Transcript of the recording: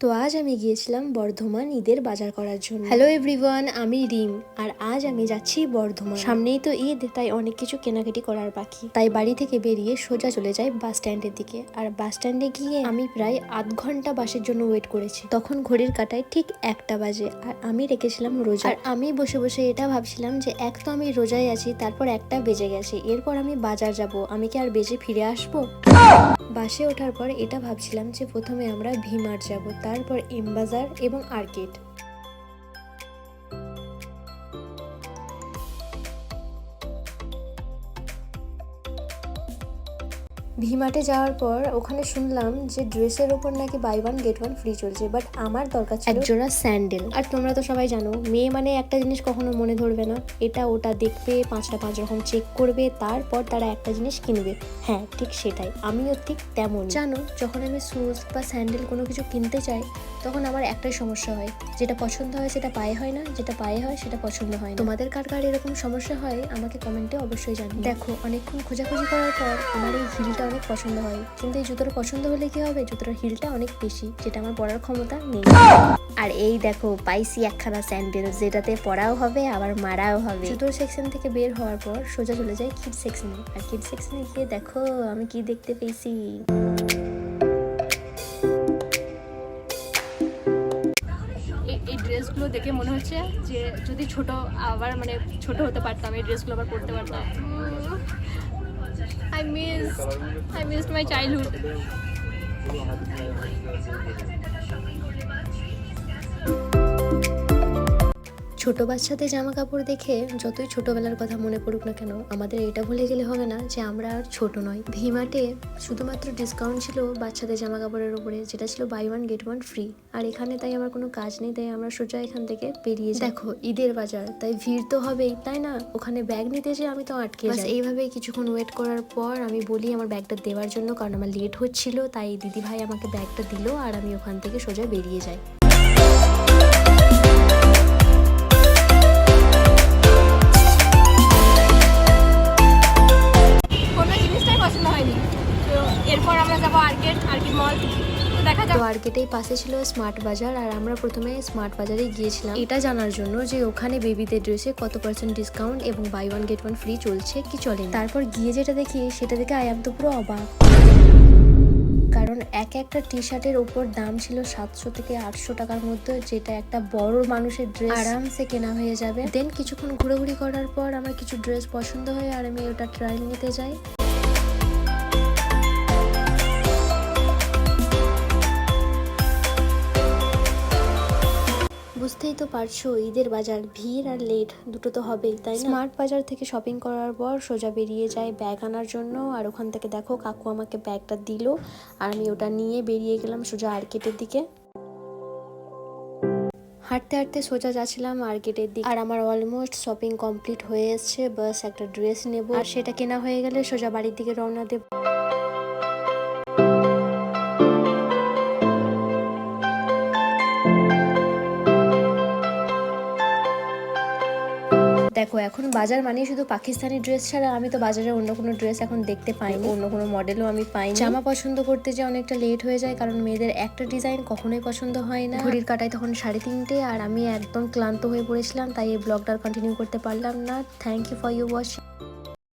তো আজ আমি গিয়েছিলাম বর্ধমান ঈদের বাজার করার জন্য। হ্যালো এভরিওয়ান আমি রিম আর আজ আমি যাচ্ছি বর্ধমান। সামনেই তো ঈদ তাই অনেক কিছু কেনাকাটি করার বাকি। তাই বাড়ি থেকে বেরিয়ে সোজা চলে যাই বাস স্ট্যান্ডের দিকে। আর বাস স্ট্যান্ডে গিয়ে আমি প্রায় আধ ঘণ্টা বাসের জন্য ওয়েট করেছি। তখন ঘড়ির কাটায় ঠিক একটা বাজে আর আমি রেখেছিলাম রোজা। আর আমি বসে বসে এটা ভাবছিলাম যে এক তো আমি রোজায় আছি তারপর একটা বেজে গেছে। এরপর আমি বাজার যাব আমি কি আর বেজে ফিরে আসব? বাসে ওঠার পর এটা ভাবছিলাম যে প্রথমে আমরা ভিমার যাব তারপর এমবাজার এবং আর্কেড। ভিমার্টে যাওয়ার পর ওখানে শুনলাম যে ড্রেসের ওপর নাকি buy one get one free চলছে বাট আমার দরকার ছিল একজোড়া স্যান্ডেল আর তোমরা তো সবাই জানো মেয়ে মানে একটা জিনিস কখনো মনে ধরবে না। এটা ওটা দেখবে পাঁচটা পাঁচ রকম চেক করবে তারপর তারা একটা জিনিস কিনবে। হ্যাঁ ঠিক সেটাই আমিও ঠিক তেমন জানো যখন আমি শুজ বা স্যান্ডেল কোনো কিছু কিনতে চাই তখন আমার একটাই সমস্যা হয়। যেটা পছন্দ হয় সেটা পায়ে হয় না যেটা পায়ে হয় সেটা পছন্দ হয় না। তোমাদের কার কার এরকম সমস্যা হয় আমাকে কমেন্টে অবশ্যই জানিও। দেখো অনেকক্ষণ খোঁজাখুঁজি করার পর আমার এই হিলটা অনেক পছন্দ হয়। কিন্তু এই জুতোটা পছন্দ হলে কি হবে? জুতোর হিলটা অনেক বেশি, যেটা আমার পরার ক্ষমতা নেই। আর এই দেখো, পাইসি একখানা স্যান্ডেল যেটাতে পরাও হবে, আবার মারাও হবে। জুতোর সেকশন থেকে বের হওয়ার পর সোজা চলে যায় কিড সেকশনে আর কিড সেকশনে গিয়ে দেখো, আমি কি দেখতে পেয়েছি। এই- ড্রেসগুলো দেখে মনে হচ্ছে যে যদি ছোট আবার মানে ছোট হতে পারতাম, এই ড্রেসগুলো আবার পরতে পারতাম। I missed. I missed my childhood. ছোট বাচ্চাদের জামা কাপড় দেখে যতই ছোটবেলার কথা মনে পড়ুক না কেন আমাদের এটা ভুলে গেলে হবে না যে আমরা আর ছোট নয় ভিমার্টে শুধুমাত্র ডিসকাউন্ট ছিল বাচ্চাদের জামা কাপড়ের উপরে যেটা ছিল buy one get one free আর এখানে তাই আমার কোনো কাজ নেই তাই আমরা সোজা এখান থেকে বেরিয়ে যাই। দেখো ঈদের বাজার তাই ভিড় তো হবেই তাই না? ওখানে ব্যাগ নিতে যে আমি তো আটকে যাই। এইভাবে কিছুক্ষণ ওয়েট করার পর আমি বলি আমার ব্যাগটা দেওয়ার জন্য কারণ আমার লেট হচ্ছিল তাই দিদি ভাই আমাকে ব্যাগটা দিল আর আমি ওখান থেকে সোজা বেরিয়ে যাই। এরপর আমরা যাব আর্কেট আর্কিট মল। তো মার্কেটেই পাশে ছিল স্মার্ট বাজার, আর আমরা প্রথমে স্মার্ট বাজারে গিয়েছিলাম। এটা জানার জন্য যে ওখানে বেবিদের ড্রেসে কত পার্সেন্ট ডিসকাউন্ট এবং buy one get one free চলছে, কি চলে তারপর গিয়ে যেটা দেখি, সেটা দেখে আই তো পুরো অবাক। কারণ এক একটা টি শার্টের ওপর দাম ছিল সাতশো থেকে আটশো টাকার মধ্যে, যেটা একটা বড় মানুষের ড্রেস আরামসে কেনা হয়ে যাবে। দেন কিছুক্ষণ ঘোরাঘুরি করার পর আমার কিছু ড্রেস পছন্দ হয়, আর আমি ওটা ট্রায়াল নিতে যাই। বুঝতেই তো পারছ, ঈদের বাজার, ভিড় আর লেট দুটো তো হবেই, তাই স্মার্ট বাজার থেকে শপিং করার পর সোজা বেরিয়ে যায় ব্যাগ আনার জন্য, আর ওখান থেকে দেখো কাকু আমাকে ব্যাগটা দিল, আর আমি ওটা নিয়ে বেরিয়ে গেলাম সোজা আর্কেটের দিকে। হাঁটতে হাঁটতে সোজা যাচ্ছিলাম মার্কেটের দিকে, আর আমার অলমোস্ট শপিং কমপ্লিট হয়ে এসছে বাস একটা ড্রেস নেব, আর সেটা কেনা হয়ে গেলে সোজা বাড়ির দিকে রওনা দেব। দেখো এখন বাজার মানে শুধু পাকিস্তানি ড্রেস ছাড়া আমি তো বাজারে অন্য কোনো ড্রেস এখন দেখতে পাইনি। অন্য কোনো মডেলও আমি পাইনি। জামা পছন্দ করতে যে অনেকটা লেট হয়ে যায় কারণ মেয়েদের একটা ডিজাইন কখনোই পছন্দ হয় না। ঘড়ির কাটায় তখন সাড়ে তিনটে আর আমি একদম ক্লান্ত হয়ে পড়েছিলাম তাই এই ব্লগটা কন্টিনিউ করতে পারলাম না। Thank you for you watching